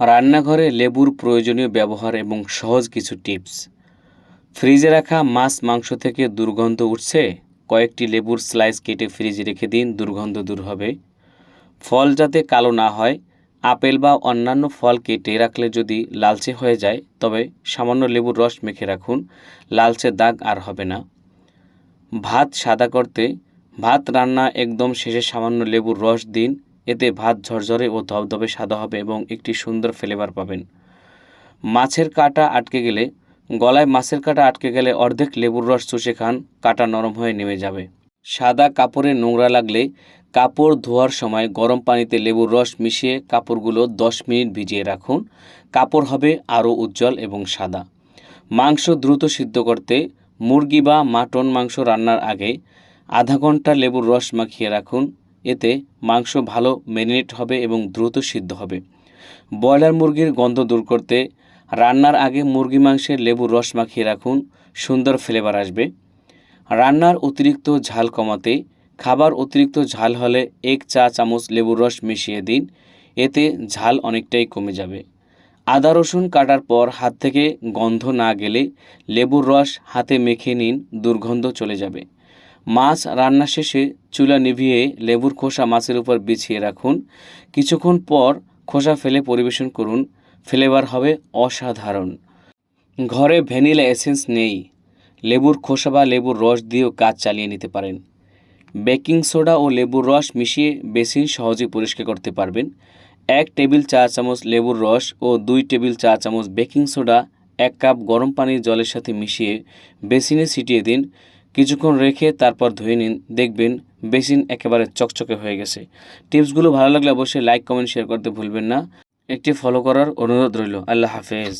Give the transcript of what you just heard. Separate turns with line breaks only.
রান্নাঘরে লেবুর প্রয়োজনীয় ব্যবহার এবং সহজ কিছু টিপস। ফ্রিজে রাখা মাছ, মাংস থেকে দুর্গন্ধ উঠছে। কয়েকটি লেবুর স্লাইস কেটে ফ্রিজে রেখে দিন, দুর্গন্ধ দূর হবে। ফল যাতে কালো না হয়, আপেল বা অন্যান্য ফল কেটে রাখলে যদি লালচে হয়ে যায়, তবে সামান্য লেবুর রস মেখে রাখুন। লালচে দাগ আর হবে না। ভাত সাদা করতে, ভাত রান্না একদম শেষে সামান্য লেবুর রস দিন। এতে ভাত ঝরঝরে ও ধবধবে সাদা হবে এবং একটি সুন্দর ফ্লেভার পাবেন। মাছের কাঁটা আটকে গেলে, গলায় মাছের কাঁটা আটকে গেলে অর্ধেক লেবুর রস চুষে খান, কাঁটা নরম হয়ে নেমে যাবে। সাদা কাপড়ে নোংরা লাগলে কাপড় ধোয়ার সময় গরম পানিতে লেবুর রস মিশিয়ে কাপড়গুলো দশ মিনিট ভিজিয়ে রাখুন। কাপড় হবে আরও উজ্জ্বল এবং সাদা। মাংস দ্রুত সিদ্ধ করতে মুরগি বা মাটন মাংস রান্নার আগে আধা ঘণ্টা লেবুর রস মাখিয়ে রাখুন। এতে মাংস ভালো ম্যারিনেট হবে এবং দ্রুত সিদ্ধ হবে। ব্রয়লার মুরগির গন্ধ দূর করতে রান্নার আগে মুরগি মাংসের লেবুর রস মাখিয়ে রাখুন, সুন্দর ফ্লেভার আসবে। রান্নার অতিরিক্ত ঝাল কমাতে খাবার অতিরিক্ত ঝাল হলে এক চা চামচ লেবুর রস মিশিয়ে দিন, এতে ঝাল অনেকটাই কমে যাবে। আদা রসুন কাটার পর হাত থেকে গন্ধ না গেলে লেবুর রস হাতে মেখে নিন, দুর্গন্ধ চলে যাবে। মাছ রান্না শেষে চুলা নিভিয়ে লেবুর খোসা মাছের উপর বিছিয়ে রাখুন। কিছুক্ষণ পর খোসা ফেলে পরিবেশন করুন। ফ্লেভার হবে অসাধারণ। ঘরে ভ্যানিলা এসেন্স নেই। লেবুর খোসা বা লেবুর রস দিয়েও কাজ চালিয়ে নিতে পারেন। বেকিং সোডা ও লেবুর রস মিশিয়ে বেসিন সহজে পরিষ্কার করতে পারবেন। এক টেবিল চা চামচ লেবুর রস ও দুই টেবিল চা চামচ বেকিং সোডা, এক কাপ গরম পানির জলের সাথে মিশিয়ে বেসিনে ছিটিয়ে দিন। কিছুক্ষণ রেখে তারপর ধুয়ে নিন, দেখবেন বেসিন একেবারে চকচকে হয়ে গেছে। টিপসগুলো ভালো লাগলে অবশ্যই লাইক, কমেন্ট, শেয়ার করতে ভুলবেন না। একটি ফলো করার অনুরোধ রইল। আল্লাহ হাফেজ।